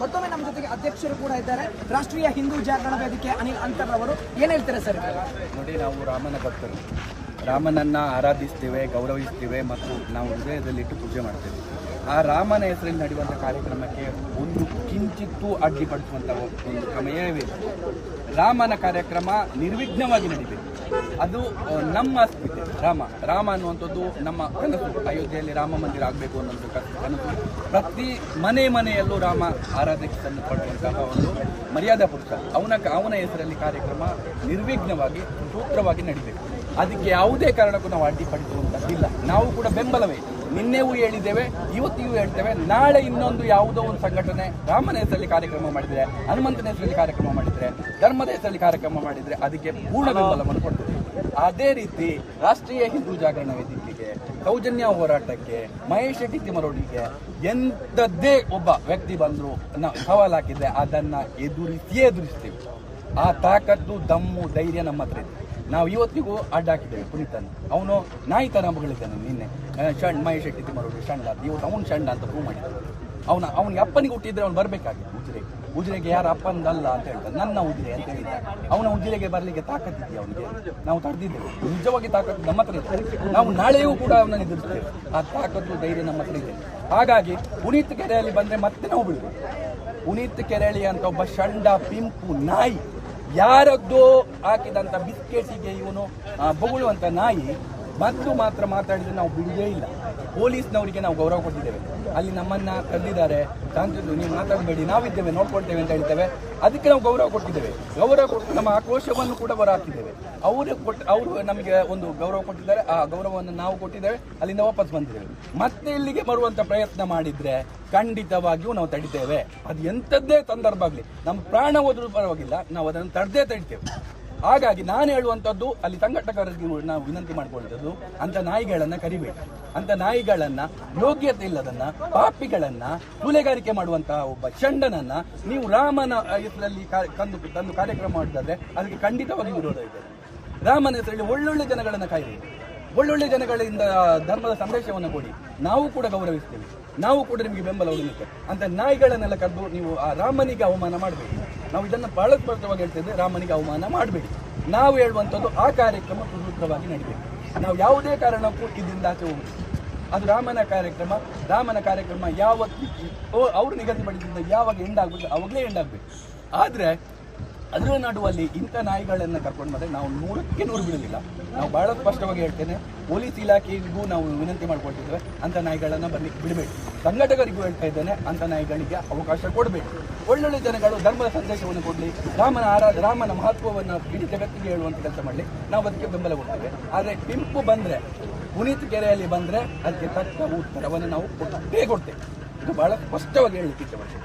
ಮತ್ತೊಮ್ಮೆ ನಮ್ಮ ಜೊತೆಗೆ ಅಧ್ಯಕ್ಷರು ಕೂಡ ಇದ್ದಾರೆ. ರಾಷ್ಟ್ರೀಯ ಹಿಂದೂ ಜಾಗರಣ ವೇದಿಕೆ ಅನಿಲ್ ಅಂತರ್ ಅವರು ಏನ್ ಹೇಳ್ತಾರೆ ಸರ್ ನೋಡಿ, ನಾವು ರಾಮನ ಭಕ್ತರು. ರಾಮನನ್ನ ಆರಾಧಿಸ್ತೇವೆ, ಗೌರವಿಸ್ತೇವೆ ಮತ್ತು ನಾವು ಹೃದಯದಲ್ಲಿಟ್ಟು ಪೂಜೆ ಮಾಡ್ತೇವೆ. ಆ ರಾಮನ ಹೆಸರಲ್ಲಿ ನಡೆಯುವಂಥ ಕಾರ್ಯಕ್ರಮಕ್ಕೆ ಒಂದು ಕಿಂಚಿತ್ತೂ ಅಡ್ಡಿಪಡಿಸುವಂಥ ಒಂದು ಇಲ್ಲ. ರಾಮನ ಕಾರ್ಯಕ್ರಮ ನಿರ್ವಿಘ್ನವಾಗಿ ನಡೀಬೇಕು. ಅದು ನಮ್ಮ ಸ್ಥಿತಿ. ರಾಮ ರಾಮ ಅನ್ನುವಂಥದ್ದು ನಮ್ಮ ಕನಸು. ಅಯೋಧ್ಯೆಯಲ್ಲಿ ರಾಮ ಮಂದಿರ ಆಗಬೇಕು ಅನ್ನೋದು ಕನಸು. ಪ್ರತಿ ಮನೆ ಮನೆಯಲ್ಲೂ ರಾಮ ಆರಾಧಕನ್ನು ಪಡುವಂತಹ ಒಂದು ಮರ್ಯಾದಾ ಪುರುಷ. ಅವನ ಅವನ ಹೆಸರಲ್ಲಿ ಕಾರ್ಯಕ್ರಮ ನಿರ್ವಿಘ್ನವಾಗಿ, ಸೂತ್ರವಾಗಿ ನಡೀಬೇಕು. ಅದಕ್ಕೆ ಯಾವುದೇ ಕಾರಣಕ್ಕೂ ನಾವು ಅಡ್ಡಿಪಡಿಸುವಂಥದ್ದಿಲ್ಲ ನಾವು ಕೂಡ ಬೆಂಬಲವೇ. ನಿನ್ನೆವೂ ಹೇಳಿದ್ದೇವೆ, ಇವತ್ತಿಗೂ ಹೇಳ್ತೇವೆ. ನಾಳೆ ಇನ್ನೊಂದು ಯಾವುದೋ ಒಂದು ಸಂಘಟನೆ ರಾಮನ ಹೆಸರಲ್ಲಿ ಕಾರ್ಯಕ್ರಮ ಮಾಡಿದರೆ, ಹನುಮಂತನ ಹೆಸರಲ್ಲಿ ಕಾರ್ಯಕ್ರಮ ಮಾಡಿದರೆ, ಧರ್ಮದ ಹೆಸರಲ್ಲಿ ಕಾರ್ಯಕ್ರಮ ಮಾಡಿದರೆ ಅದಕ್ಕೆ ಪೂರ್ಣ ಬೆಂಬಲವನ್ನು ಕೊಡ್ತೇವೆ. ಅದೇ ರೀತಿ ರಾಷ್ಟ್ರೀಯ ಹಿಂದೂ ಜಾಗರಣ ವೇದಿಕೆಗೆ, ಸೌಜನ್ಯ ಹೋರಾಟಕ್ಕೆ, ಮಹೇಶ್ ಶೆಟ್ಟಿ ತಿಮರೋಡಿಗೆ ಎಂಥದ್ದೇ ಒಬ್ಬ ವ್ಯಕ್ತಿ ಬಂದರು ನಾವು ಸವಾಲು ಹಾಕಿದ್ರೆ ಅದನ್ನು ಎದುರಿಸಿಯೇ ಎದುರಿಸ್ತೀವಿ. ಆ ತಾಕತ್ತು, ದಮ್ಮು, ಧೈರ್ಯ ನಮ್ಮ ಹತ್ರ ಇದೆ. ನಾವು ಇವತ್ತಿಗೂ ಅಡ್ಡ ಹಾಕಿದ್ದೇವೆ ಪುನೀತನ ಅವನು ನಾಯಿ ಥರ ಮಗಳಿದ್ದಾನೆ ನಿನ್ನೆ. ಷಣ್, ಮಹೇಶ್ ಶೆಟ್ಟಿ ತಿಮ್ಮರೋಡಿ ಅಂತ ಇವತ್ತು ಅವನು ಶಂಡ ಅಂತ ಪ್ರೂವ್ ಮಾಡಿದ್ದಾನೆ ಅವನ ಅವನಿಗೆ ಅಪ್ಪನಿಗೆ ಹುಟ್ಟಿದ್ರೆ ಅವ್ನು ಬರಬೇಕಾಗಿತ್ತು ಉಜಿರೆಗೆ ಉಜಿರೆಗೆ ಯಾರು ಅಪ್ಪಂದಲ್ಲ ಅಂತ ಹೇಳ್ತಾನೆ ನನ್ನ ಉಜಿರೆ ಅಂತ ಹೇಳಿದ್ದ ಅವನ ಉಜಿರೆಗೆ ಬರಲಿಕ್ಕೆ ತಾಕತ್ತಿದ್ದೆ ಅವನಿಗೆ? ನಾವು ತಡೆದಿದ್ದೇವೆ. ನಿಜವಾಗಿ ತಾಕತ್ತು ನಮ್ಮ ಹತ್ರ ಇದೆ. ನಾವು ನಾಳೆಯೂ ಕೂಡ ಅವನನ್ನು ಎದುರಿಸ್ತೇವೆ. ಆ ತಾಕತ್ತು, ಧೈರ್ಯ ನಮ್ಮ ಹತ್ರ ಇದೆ. ಹಾಗಾಗಿ ಪುನೀತ್ ಕೆರೆಯಲ್ಲಿ ಬಂದರೆ ಮತ್ತೆ ನಾವು ಬಿಡಬೇಕು ಪುನೀತ್ ಕೆರೆಳಿ ಅಂತ ಒಬ್ಬ ಷಂಡ ಪಿಂಪು ನಾಯಿ ಯಾರದ್ದೋ ಹಾಕಿದಂಥ ಬಿಸ್ಕೆಟಿಗೆ ಇವನು ಬೊಗಳುವಂಥ ನಾಯಿ ಮತ್ತು ಮಾತ್ರ ಮಾತಾಡಿದ್ರೆ ನಾವು ಬಿಡುವುದೇ ಇಲ್ಲ. ಪೊಲೀಸ್ನವರಿಗೆ ನಾವು ಗೌರವ ಕೊಟ್ಟಿದ್ದೇವೆ. ಅಲ್ಲಿ ನಮ್ಮನ್ನ ಕರೆದಿದ್ದಾರೆ. ಶಾಂತಿದ್ದು, ನೀವು ಮಾತಾಡಬೇಡಿ, ನಾವಿದ್ದೇವೆ, ನೋಡ್ಕೊಳ್ತೇವೆ ಅಂತ ಹೇಳ್ತೇವೆ ಅದಕ್ಕೆ ನಾವು ಗೌರವ ಕೊಟ್ಟಿದ್ದೇವೆ. ಗೌರವ ಕೊಟ್ಟು ನಮ್ಮ ಆಕ್ರೋಶವನ್ನು ಕೂಡ ಹೊರಹಾಕಿದ್ದೇವೆ ಅವರು ಕೊಟ್ಟು, ಅವರು ನಮಗೆ ಒಂದು ಗೌರವ ಕೊಟ್ಟಿದ್ದಾರೆ. ಆ ಗೌರವವನ್ನು ನಾವು ಕೊಟ್ಟಿದ್ದೇವೆ. ಅಲ್ಲಿಂದ ವಾಪಸ್ ಬಂದಿದ್ದೇವೆ. ಮತ್ತೆ ಇಲ್ಲಿಗೆ ಬರುವಂಥ ಪ್ರಯತ್ನ ಮಾಡಿದರೆ ಖಂಡಿತವಾಗಿಯೂ ನಾವು ತಡಿತೇವೆ. ಅದು ಎಂಥದ್ದೇ ಸಂದರ್ಭ ಆಗಲಿ. ನಮ್ಮ ಪ್ರಾಣ ಹೋದ್ರೂ ಪರವಾಗಿಲ್ಲ. ನಾವು ಅದನ್ನು ತಡದೇ ತಡಿತೇವೆ. ಹಾಗಾಗಿ ನಾನು ಹೇಳುವಂಥದ್ದು ಅಲ್ಲಿ ಸಂಘಟಕರಿಗೆ ನಾವು ವಿನಂತಿ ಮಾಡ್ಕೊಳ್ತದ್ದು ಅಂತ ನಾಯಿಗಳನ್ನ ಕರಿಬೇಡಿ. ಅಂತ ನಾಯಿಗಳನ್ನ ಯೋಗ್ಯತೆ ಇಲ್ಲದನ್ನ ಪಾಪಿಗಳನ್ನ ಕೂಲೆಗಾರಿಕೆ ಮಾಡುವಂತಹ ಒಬ್ಬ ಚಂಡನನ್ನ ನೀವು ರಾಮನ ಹೆಸರಲ್ಲಿ ತಂದು ತಂದು ಕಾರ್ಯಕ್ರಮ ಮಾಡಿದ್ರೆ ಅದಕ್ಕೆ ಖಂಡಿತವಾಗಿ ವಿರೋಧ ಇದೆ. ರಾಮನ ಹೆಸರಲ್ಲಿ ಒಳ್ಳೊಳ್ಳೆ ಜನಗಳನ್ನ ಕಾಯಿರಿ ಒಳ್ಳೊಳ್ಳೆ ಜನಗಳಿಂದ ಧರ್ಮದ ಸಂದೇಶವನ್ನು ಕೊಡಿ. ನಾವು ಕೂಡ ಗೌರವಿಸ್ತೇವೆ. ನಾವು ಕೂಡ ನಿಮಗೆ ಬೆಂಬಲ ಉಳಿಯುತ್ತೆ ಅಂತ ನಾಯಿಗಳನ್ನೆಲ್ಲ ಕರೆದು ನೀವು ಆ ರಾಮನಿಗೆ ಅವಮಾನ ಮಾಡಬೇಡಿ. ನಾವು ಇದನ್ನು ಬಹಳ ಸ್ಪಷ್ಟವಾಗಿ ಹೇಳ್ತಿದ್ದೆ ರಾಮನಿಗೆ ಅವಮಾನ ಮಾಡಬೇಡಿ. ನಾವು ಹೇಳುವಂಥದ್ದು ಆ ಕಾರ್ಯಕ್ರಮ ಸುಸೂತ್ರವಾಗಿ ನಡೀಬೇಕು. ನಾವು ಯಾವುದೇ ಕಾರಣಕ್ಕೂ ಇದರಿಂದ ಆಚೆ ಅದು ರಾಮನ ಕಾರ್ಯಕ್ರಮ ರಾಮನ ಕಾರ್ಯಕ್ರಮ ಯಾವತ್ತು ಅವರು ನಿಗದಿಪಡಿಸಿದ ಯಾವಾಗ ಎಂಡ್ ಆಗುತ್ತೆ, ಅವಾಗಲೇ ಎಂಡ್ ಆಗಬೇಕು. ಆದರೆ ಅದರ ನಡುವಲ್ಲಿ ಇಂಥ ನಾಯಿಗಳನ್ನು ಕರ್ಕೊಂಡು ಬಂದರೆ ನಾವು ನೂರಕ್ಕೆ ನೂರು ಬಿಡಲಿಲ್ಲ ನಾವು ಬಹಳ ಸ್ಪಷ್ಟವಾಗಿ ಹೇಳ್ತೇನೆ, ಪೊಲೀಸ್ ಇಲಾಖೆಗೂ ನಾವು ವಿನಂತಿ ಮಾಡ್ಕೊಳ್ತಿದ್ದೇವೆ, ಅಂಥ ನಾಯಿಗಳನ್ನು ಬರ್ಲಿಕ್ಕೆ ಬಿಡಬೇಡಿ. ಸಂಘಟಕರಿಗೂ ಹೇಳ್ತಾ ಇದ್ದೇನೆ, ಅಂಥ ನಾಯಿಗಳಿಗೆ ಅವಕಾಶ ಕೊಡಬೇಕು ಒಳ್ಳೊಳ್ಳೆ ಜನಗಳು ಧರ್ಮದ ಸಂದೇಶವನ್ನು ಕೊಡಲಿ, ರಾಮನ ಆರಾ, ರಾಮನ ಮಹತ್ವವನ್ನು ಇಡೀ ಜಗತ್ತಿಗೆ ಹೇಳುವಂಥ ಕೆಲಸ ಮಾಡಲಿ. ನಾವು ಅದಕ್ಕೆ ಬೆಂಬಲ ಕೊಡ್ತೇವೆ. ಆದರೆ ಟಿಂಪು ಬಂದರೆ, ಪುನೀತ್ ಕೆರೆಯಲ್ಲಿ ಬಂದರೆ ಅದಕ್ಕೆ ತಕ್ಕ ಉತ್ತರವನ್ನು ನಾವು ಕೊಟ್ಟೇ ಕೊಡ್ತೇವೆ. ಇದು ಬಹಳ ಸ್ಪಷ್ಟವಾಗಿ ಹೇಳಲಿಕ್ಕೆ ಇಷ್ಟಪಡ್ತೇವೆ